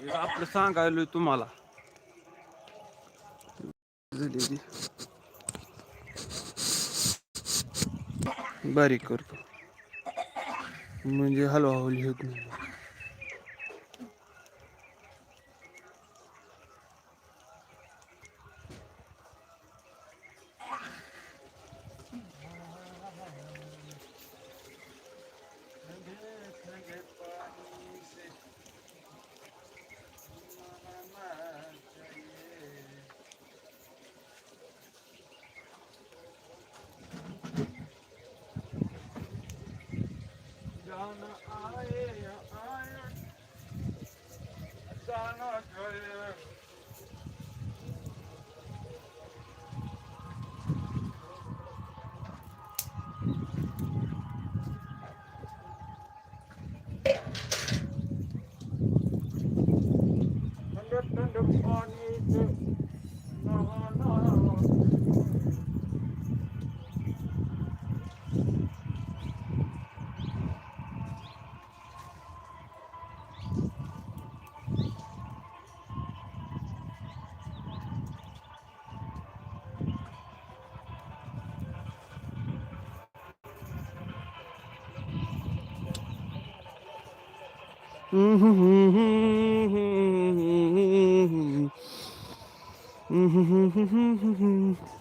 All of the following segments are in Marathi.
आपलं सांगायलोय तुम्हाला. बारीक करतो. म्हणजे हलवा हवली होत नाही. Mm-hmm. mm-hmm. mm-hmm. mm-hmm.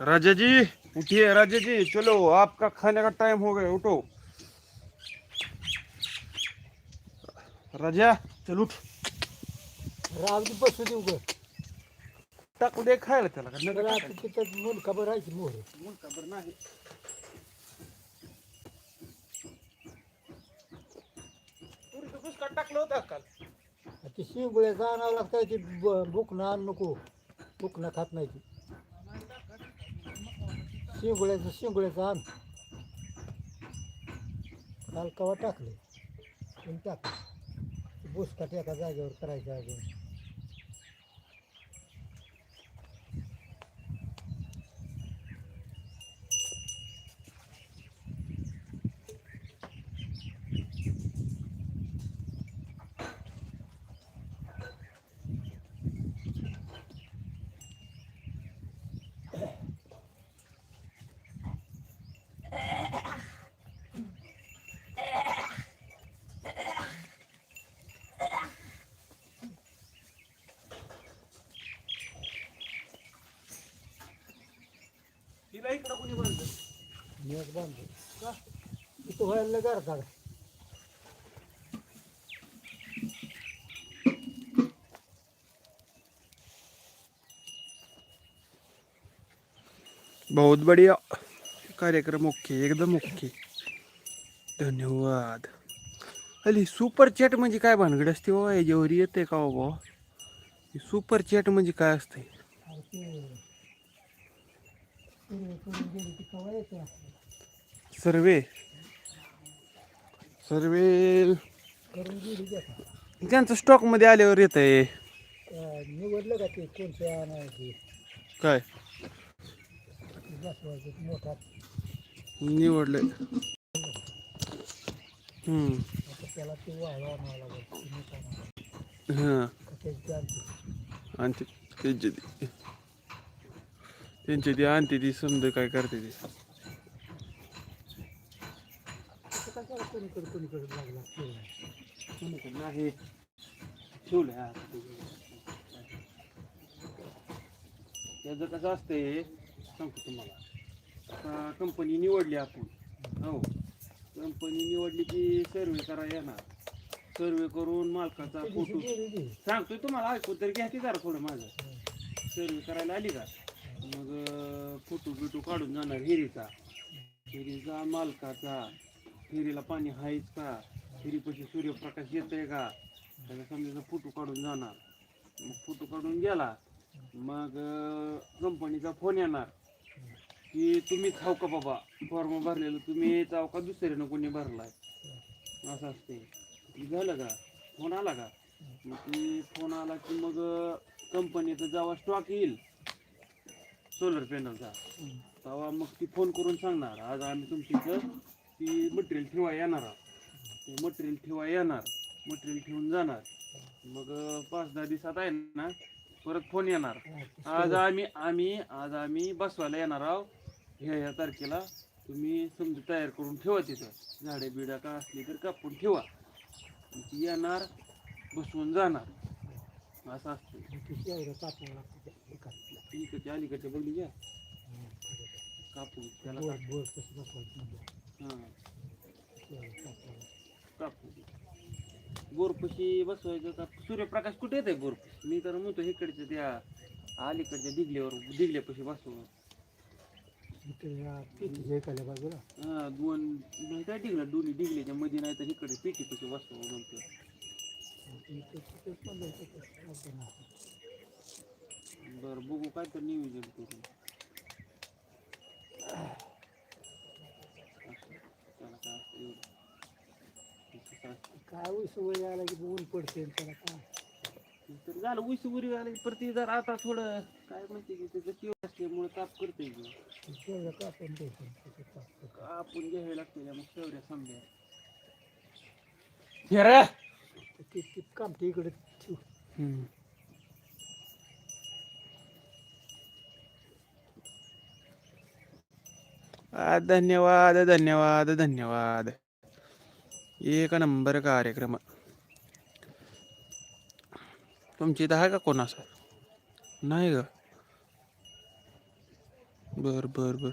राजा जी उठिए राजा जी चलो आपका खाने का टाइम हो गया उठो। राजा चल उठ। रावली बसू देऊ ग टाकू दे खायला त्याला का? नका टाकायला. मूल खबर राहायची मोर? मग का बरं नाही. पुरीचं टाकलं होतं काल. ते शिंगुळ्याचं आणावं लागतं ते बुकणं आण नको. बुकणं खात नाही ती. शिंगुळ्याचं शिंगुळ्याचं आण काल कवा टाकले? पण टाकलं? बुसकाट एका जागेवर करायचं अजून तिला इकडं कोणी बांधलं? का? इथं व्हायला बहुत बढ़िया. कार्यक्रम ओके एकदम ओके धन्यवाद. अली सुपर चॅट म्हणजे काय भानगड असते हो? याच्यावर येते का भाऊ? सुपर चॅट म्हणजे काय असते आणि ते सर्वे. सर्वे. त्यांचं स्टॉकमध्ये आल्यावर येत आहे निवडलं का ते कोणते आणायचे काय? मोठा निवडलं हम्म त्याला ते वाळवा आणावं लागेल ते हां आणि ते त्यांची ती आणते ती समजा काय करते ते. असं नाही त्याचं कसं असतंय सांगतो तुम्हाला. आता कंपनी निवडली आपण. हो. कंपनी निवडली की सर्वे करा येणार. सर्वे करून मालकाचा फोटो सांगतोय तुम्हाला ऐकू तर घ्या की जरा थोडं माझं. सर्वे करायला आली का? मग फोटो बिटो काढून जाणार हिरीचा. हिरीचा मालकाचा. हिरीला पाणी हायच का? हिरीपाशी सूर्यप्रकाश येत आहे का? त्याचा समजा फोटो काढून जाणार. मग फोटो काढून गेला. मग कंपनीचा फोन येणार. की तुम्ही खाव का बाबा? फॉर्म भरलेलं तुम्ही जाऊ का? दुसऱ्यानं कोणी भरलाय? असं असते. झालं का? फोन आला का? मग ती फोन आला की मग कंपनीचा जेव्हा स्टॉक येईल. सोलर पॅनलचा तेव्हा मग ती फोन करून सांगणार आज आम्ही तुमच्या इथं ती मटेरियल ठेवा येणार ते मटेरियल ठेवा येणार मटेरियल ठेवून जाणार. मग पाच दहा दिवसात आहे ना परत फोन येणार. आज आम्ही आम्ही आज आम्ही बसवायला येणार आहोत. ह्या ह्या तारखेला तुम्ही समजा तयार करून ठेवा तिथं. झाडे बिडा का असली तर कापून ठेवा. ती येणार बसवून जाणार. असं असतं ते शेवढं कापावं लागतं त्या एका. इकडच्या अलीकडच्या बघली घ्या कापूस. त्याला कसं हां कापू बसवायचं का सूर्यप्रकाश कुठे येत आहे बोरपशी मी तर म्हणतो इकडच्या त्या अलीकडच्या दिगल्यावर दिगल्यापाशी बसवून इथे बाजूला दोन माहिती डिगला दोन्ही डिगल्याच्या मध्ये नाही तर इकडे पेटीपाशी बसवून म्हणतो इथे तिथेच पण जायचं तसं आपण असं. बरं बघू काय तर नियोजन करू. असं, त्याला काय होई सवय आला की ऊन पडते त्याला काय? तर झालं उशी उरी आली प्रति जर आता थोडं काय म्हणते की त्याचं किंवा असल्यामुळे ताप करते की कापून द्यायचं. आपण घ्यावे लागते मग शेवड्या समजा तर ते ते काम ते इकडे ठेव. धन्यवाद धन्यवाद धन्यवाद. एक नंबर कार्यक्रम. तुमची इथं आहे का कोण असा? नाही ग. बर बर बर.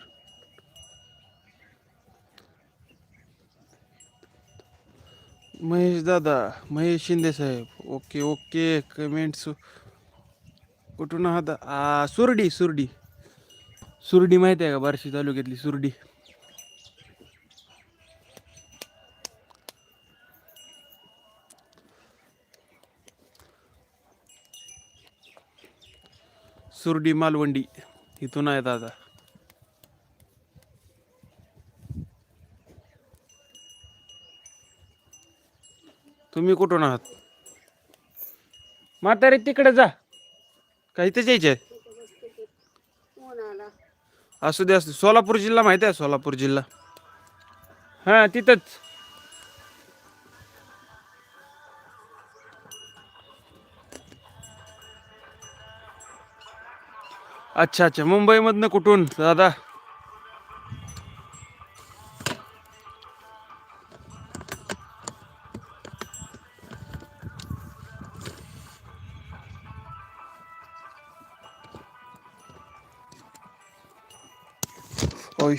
महेश दादा महेश शिंदे साहेब. Okay okay. कमेंट्स. कुठून आहात? आ, सुरडी सुरडी. सुरडी माहिती आहे का? बार्शी तालुक्यातली सुरडी. सुरडी मालवंडी इथून आहेत आता. तुम्ही कुठून आहात? म्हातारे तिकडे जा. काही इथेच यायचे असू दे असू सोलापूर जिल्हा माहिती आहे सोलापूर जिल्हा. हां तिथंच. अच्छा अच्छा. मुंबईमधनं कुठून दादा?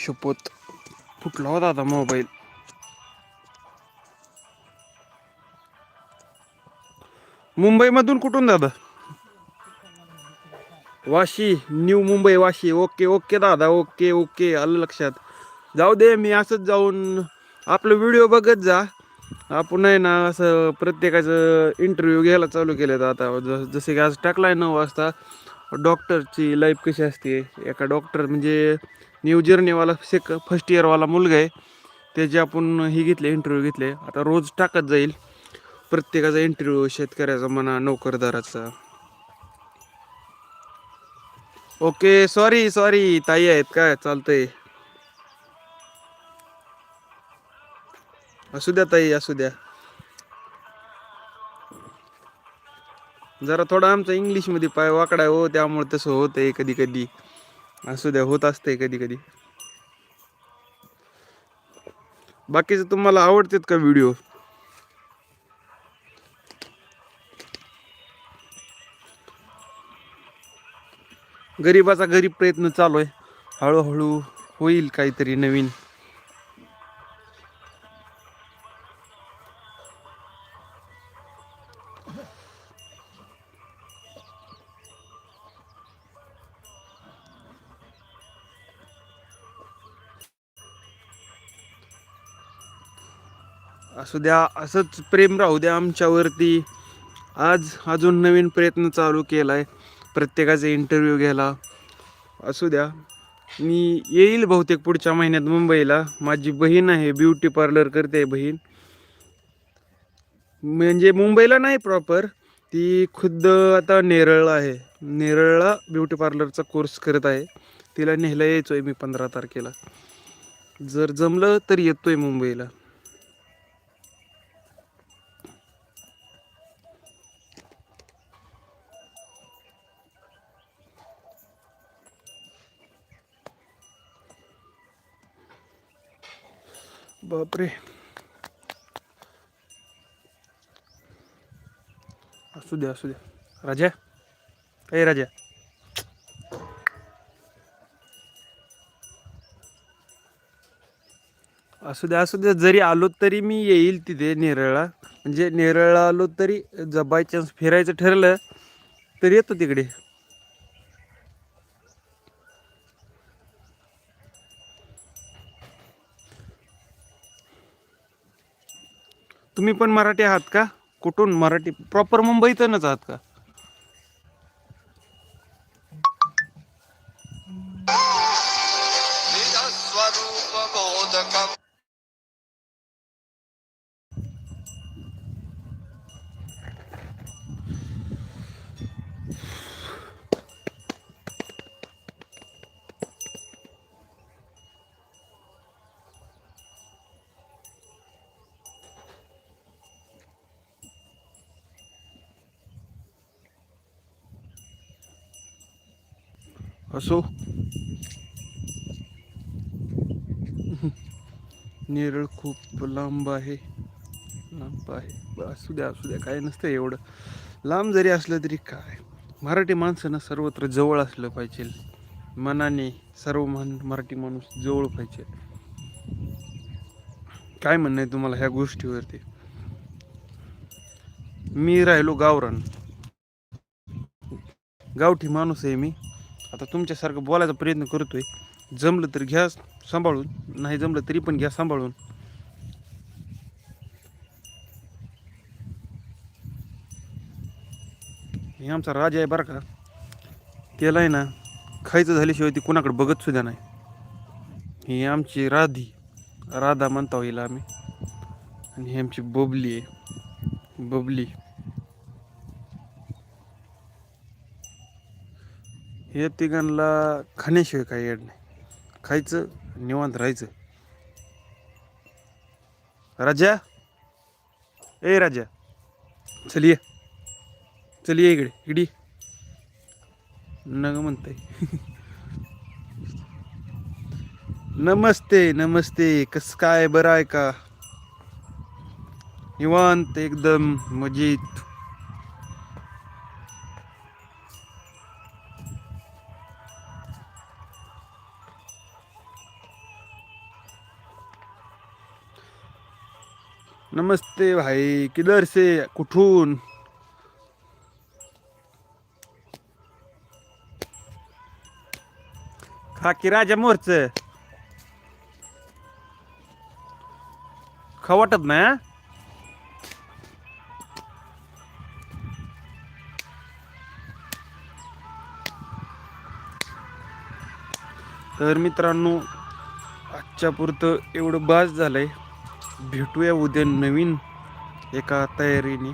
शपथ फुटला होता आता मोबाईल. मुंबईमधून कुठून दादा? Vashi New Mumbai Vashi. Okay okay दादा ओके ओके. आलं लक्षात. जाऊ दे मी असंच जाऊन आपलं व्हिडिओ बघत जा. आपण आहे ना असं प्रत्येकाचं इंटरव्ह्यू घ्यायला चालू केलं आता. ज- जसे की आज टाकलाय नऊ वाजता. डॉक्टरची लाईफ कशी असते? एका डॉक्टर म्हणजे न्यू जर्नीवाला सेक फर्स्ट इयरवाला मुलगा आहे. त्याचे आपण हे घेतले इंटरव्ह्यू घेतले. आता रोज टाकत जाईल. प्रत्येकाचा इंटरव्ह्यू शेतकऱ्याचा म्हणा नोकरदाराचा. ओके सॉरी सॉरी ताई आहेत काय चालतंय. असू द्या ताई असू द्या. जरा थोडा आमचा इंग्लिशमध्ये पाय वाकडा आहे हो त्यामुळे तसं होतंय कधी कधी असू द्या होत असते कधी कधी. बाकीचे तुम्हाला आवडतात का व्हिडिओ गरीबाचा गरीब प्रयत्न चालू आहे. हळूहळू होईल काहीतरी नवीन. असू द्या असंच प्रेम राहू द्या आमच्यावरती. आज अजून नवीन प्रयत्न चालू केला आहे प्रत्येकाचा इंटरव्ह्यू घ्यायला. असू द्या. मी येईल बहुतेक पुढच्या महिन्यात मुंबईला. माझी बहीण आहे ब्युटी पार्लर करते बहीण. म्हणजे मुंबईला नाही प्रॉपर ती खुद्द आता नेरळला आहे. नेरळला ब्युटी पार्लरचा कोर्स करत आहे. तिला न्यायला आहे मी पंधरा तारखेला. जर जमलं तर येतोय मुंबईला. बापरे. असू द्या असू द्या राजा? ए राजा. असू द्या असू द्या जरी आलो तरी मी येईल तिथे नेरळला. म्हणजे नेरळला आलो तरी जर बाय चान्स फिरायचं ठरलं तर येतो तिकडे. तुम्ही पण मराठी आहात का? कुठून? मराठी प्रॉपर मुंबईतूनच आहात का? असो. नेरळ खूप लांब आहे. लांब आहे. असू द्या असू द्या काय नसतं एवढं. लांब जरी असलं तरी काय? मराठी माणसानं सर्वत्र जवळ असलं पाहिजे. मनाने सर्व मन मराठी माणूस जवळ पाहिजे. काय म्हणणं आहे तुम्हाला ह्या गोष्टीवरती? मी राहिलो गावरान. गावठी माणूस आहे मी. आता तुमच्यासारखं बोलायचा प्रयत्न करतोय. जमलं तर घ्या सांभाळून नाही जमलं तरी पण घ्या सांभाळून. हे आमचा राजा आहे बरं का. त्याला आहे ना खायचं झाल्याशिवाय ती कुणाकडे बघत सुद्धा नाही. ही आमची राधी राधा म्हणता होईल आम्ही. आणि ही आमची बबली आहे. बबली. या तिघांना खाण्याशिवाय काही येड नाही. खायचं निवांत राहायचं. राजा? ए राजा. चल ये. चल ये इकडे. इकडे नग म्हणताय. नमस्ते नमस्ते. कस काय बरं आहे का? निवांत एकदम मजेत. नमस्ते भाई किधर से कुठून? खाकी राजा मोरच. खा वाटत नाही तर मित्रांनो आजच्या पुरतं एवढं बास झालंय. भेटूया उद्या नवीन एका तयारीने.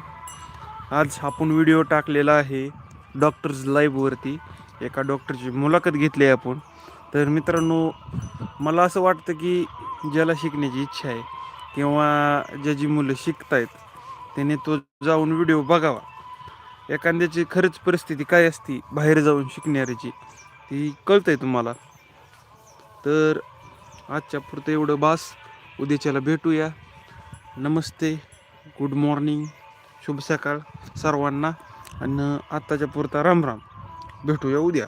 आज आपण व्हिडिओ टाकलेला आहे डॉक्टर्स लाईव्हवरती एका डॉक्टरची मुलाखत घेतली आहे आपण. तर मित्रांनो मला असं वाटतं की ज्याला शिकण्याची इच्छा आहे किंवा ज्याची मुलं शिकत आहेत त्याने तो जाऊन व्हिडिओ बघावा. एखाद्याची खरंच परिस्थिती काय असती बाहेर जाऊन शिकणाऱ्याची ती कळतंय तुम्हाला. तर आजच्या पुरतं एवढं बास. उद्याच्याला भेटूया. नमस्ते गुड मॉर्निंग शुभ सकाळ सर्वांना. आणि आत्ताच्या पुरता राम राम भेटूया उद्या.